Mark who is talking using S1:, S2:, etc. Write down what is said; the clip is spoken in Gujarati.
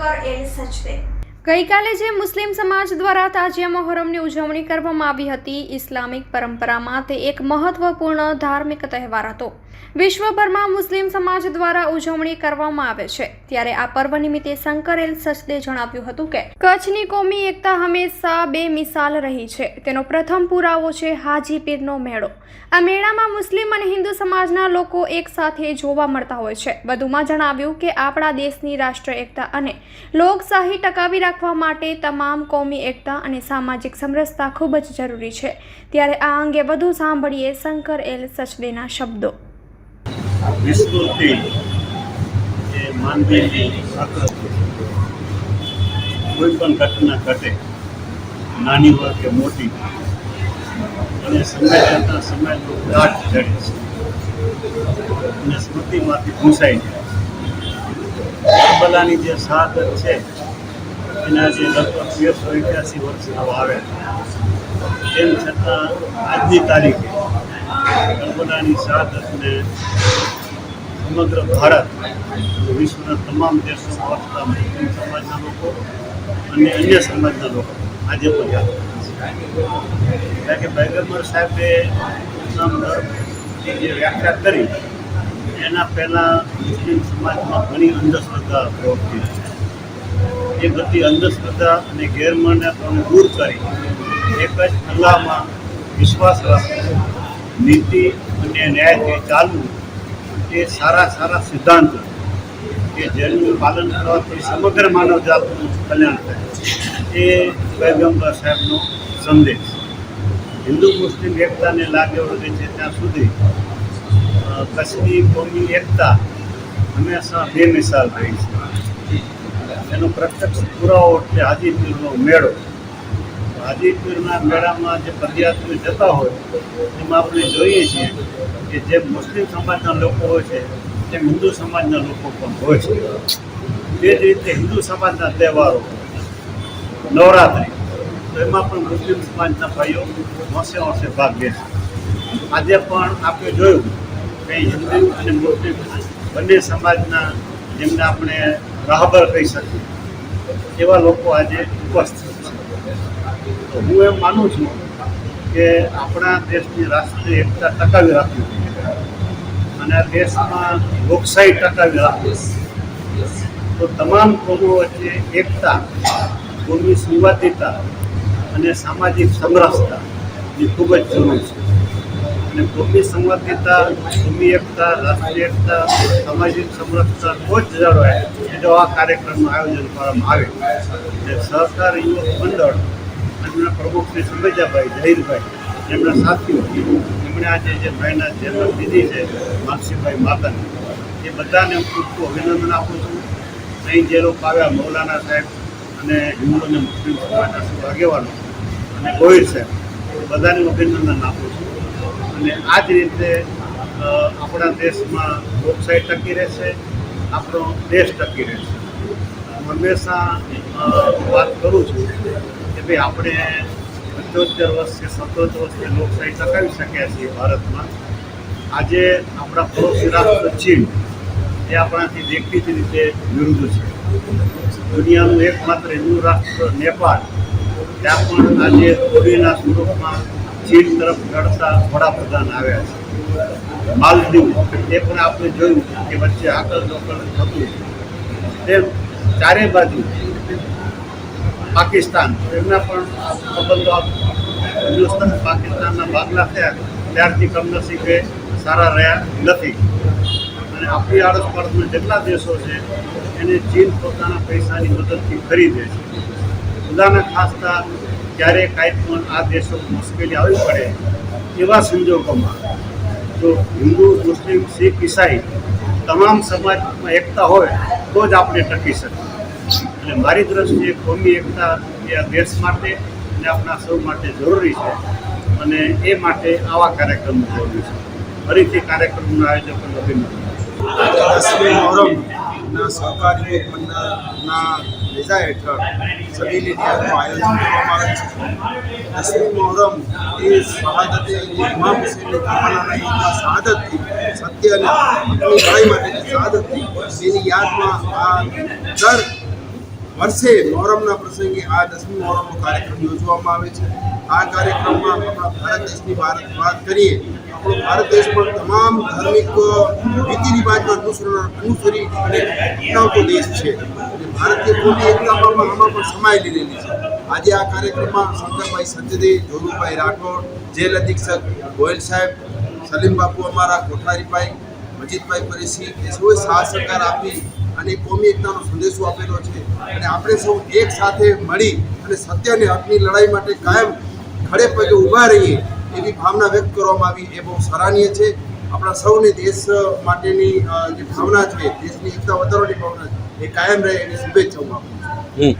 S1: શંકર એલ સચદે
S2: ગઈકાલે જે મુસ્લિમ સમાજ દ્વારા તાજિયા મહોરમની ઉજવણી કરવામાં આવી હતી, ઇસ્લામિક પરંપરામાં તે એક મહત્વપૂર્ણ ધાર્મિક તહેવાર હતો. વિશ્વભરમાં મુસ્લિમ સમાજ દ્વારા ઉજવણી કરવામાં આવે છે. ત્યારે આ પર્વ નિમિત્તે શંકર એલ સચદે જણાવ્યું હતું કે, કચ્છની કોમી એકતા હંમેશા બે મિસાલ રહી છે. તેનો પ્રથમ પુરાવો છે હાજી પીરનો મેળો. આ મેળામાં મુસ્લિમ અને હિન્દુ સમાજના લોકો એકસાથે જોવા મળતા હોય છે. વધુમાં જણાવ્યું કે, આપણા દેશની રાષ્ટ્ર એકતા અને લોકશાહી ટકાવી રાખવા માટે તમામ કોમી એકતા અને સામાજિક સમરસતા ખૂબ જ જરૂરી છે. ત્યારે આ અંગે વધુ સાંભળીએ શંકર એલ સચદેના શબ્દો.
S3: કોઈ પણ ઘટના ઘટે, નાની હોય કે મોટી, અને સમય જતાં સમય ગાંઠ ચડે છે. અને સ્મૃતિમાંથી ઘૂંસાઈ જાય કરબલાની જે શહાદત છે, એના જે લગભગ તેરસો એક્યાસી વર્ષ આવે તેમ છતાં, આજની તારીખે કલ્પનાની સાથ અને સમગ્ર ભારત વિશ્વના તમામ દેશોમાં વસતા મુસ્લિમ સમાજના લોકો અને અન્ય સમાજના લોકો આજે પણ યાદ કારણ કે પૈગમ્બર સાહેબે જે વ્યાખ્યા કરી, એના પહેલાં મુસ્લિમ સમાજમાં ઘણી અંધશ્રદ્ધા પ્રવૃત્તિ છે એ બધી અંધશ્રદ્ધા અને ગેરમાન્યતાને દૂર કરી એક જ અલ્લાહમાં વિશ્વાસ રાખવો, નીતિ અને ન્યાયથી ચાલવું, એ સારા સારા સિદ્ધાંતો કે જેનું પાલન કરવાથી સમગ્ર માનવ જાતનું કલ્યાણ થાય. એ પૈગંબર સાહેબનો સંદેશ. હિન્દુ, મુસ્લિમ એકતાને લાગે વળગે છે ત્યાં સુધી કચ્છની કોમી એકતા હંમેશા બેમિસાલ રહી છે. એનો પ્રત્યક્ષ પુરાવો એટલે હાજીપીરનો મેળો. હાજીપીરના મેળામાં જે પદયાત્રીઓ જતા હોય, એમાં આપણે જોઈએ છીએ કે જે મુસ્લિમ સમાજના લોકો હોય છે તેમ હિન્દુ સમાજના લોકો પણ હોય છે. તે જ રીતે હિન્દુ સમાજના તહેવારો, નવરાત્રિ, તો એમાં પણ મુસ્લિમ સમાજના ભાઈઓ હોંશે હોંશે ભાગ લે છે. આજે પણ આપણે જોયું કે હિન્દુ અને મુસ્લિમ બંને સમાજના જેમને આપણે રાહબર કહી શકીએ, એવા લોકો આજે ઉપસ્થિત તો હું એમ માનું છું કે આપણા દેશની રાષ્ટ્રીય એકતા ટકાવી રાખવી. અને દેશમાં લોકશાહી ટકાવી રાખવી તો તમામ કોમો વચ્ચે એકતા કોમી સંવાદિતા અને સામાજિક સમરસતા એ ખૂબ જ જરૂરી છે. અને કોમી સંવાદિતા કોમી એકતા, રાષ્ટ્રીય એકતા, સામાજિક સમરસતા તો જ જળવાય જો આ કાર્યક્રમનું આયોજન કરવામાં આવે જે સહકાર યુવક મંડળ એમના પ્રમુખ શ્રી સંગજાભાઈ જહીરભાઈ, એમના સાથીઓ, એમણે આજે જે ભાઈના જન્મ દીધી છે, માનસીભાઈ માતન, એ બધાને હું ખૂબ અભિનંદન આપું છું. અહીં જે લોકો આવ્યા મૌલાના સાહેબ અને હિન્દુ અને મુસ્લિમ સમાજના સૌ આગેવાનો અને ગોહિલ સાહેબ બધાને અભિનંદન આપું છું. અને આ જ રીતે આપણા દેશમાં લોકશાહી ટકી રહેશે, આપણો દેશ ટકી રહેશે. હંમેશા વાત કરું છું ભાઈ આપણે પંચોતેર વર્ષ કે સત્તોતેર વર્ષથી લોકશાહી ટકાવી શક્યા છીએ ભારતમાં. આજે આપણા પડોશી રાષ્ટ્ર ચીન એ આપણાથી દેખીતી રીતે વિરુદ્ધ છે. દુનિયાનું એકમાત્ર હિન્દુ રાષ્ટ્ર નેપાળ, ત્યાં પણ આજે કોવિડના સ્વરૂપમાં ચીન તરફ લડતા વડાપ્રધાન આવ્યા છે. માલદીવ, એ પણ આપણે જોયું કે વચ્ચે આકલ દોકલ થતું તેમ ચારે બાજુ પાકિસ્તાન. એમના પણ સંબંધો હિન્દુસ્તાન પાકિસ્તાનના ભાગલા થયા. ત્યારથી કમનસીબે સારા રહ્યા નથી. અને આપણી આડોશ પાડોશના જેટલા દેશો છે, એને ચીન પોતાના પૈસાની મદદથી ખરીદે છે. ખુદાના ખાસતા ક્યારે કાંઈ પણ આ દેશો મુશ્કેલી આવી પડે એવા સંજોગોમાં જો હિન્દુ, મુસ્લિમ, શીખ, ઈસાઈ તમામ સમાજમાં એકતા હોય, તો જ આપણે ટકી શકીએ. એટલે મારી દ્રષ્ટિએ કોમી એકતા એ આ દેશ માટે અને આપણા સૌ માટે જરૂરી છે. અને એ માટે આવા કાર્યક્રમો જરૂરી છે. ફરીથી કાર્યક્રમનું આયોજકોને અભિનંદન.
S4: મોહરમના સહકારી મંડળના નેજા હેઠળ સદીની યાદનું આયોજન કરવામાં આવે છે. દસમી મોહરમ એ શહાદત સત્ય અને લડાઈ યાદમાં આ દર વર્ષે મોહરમના પ્રસંગે આ દસમી મોહરમનો કાર્યક્રમ યોજવામાં આવે છે. આ કાર્યક્રમમાં આપણા ભારત દેશની વાત વાત કરીએ આપણો ભારત દેશ પણ તમામ ધાર્મિક રીતિ રિવાજમાં અનુસરણ અનુસરી અને અપનાવતો દેશ છે. ભારતીય કોમી એકતામાં આમાં પણ સમાઈ લીધેલી છે. આજે આ કાર્યક્રમમાં શંકરભાઈ સંજદે જોલુભાઈ રાઠોડ, જેલ અધિક્ષક ગોયલ સાહેબ, સલીમ બાપુ અમારા કોઠારીભાઈ મજીદભાઈ પરેશી એ સૌએ સાથ સહકાર આપી અને કોમી એકતાનો સંદેશો આપેલો છે અને આપણે સૌ એક સાથે મળી અને સત્ય અને હકની લડાઈ માટે કાયમ ખડે પગે ઊભા રહીએ એવી ભાવના વ્યક્ત કરવામાં આવી. એ બહુ સરાહનીય છે. આપણા સૌને દેશ માટેની જે ભાવના છે, દેશની એકતા વધારવાની ભાવના છે, એ કાયમ રહે એની શુભેચ્છાઓ આપું છું.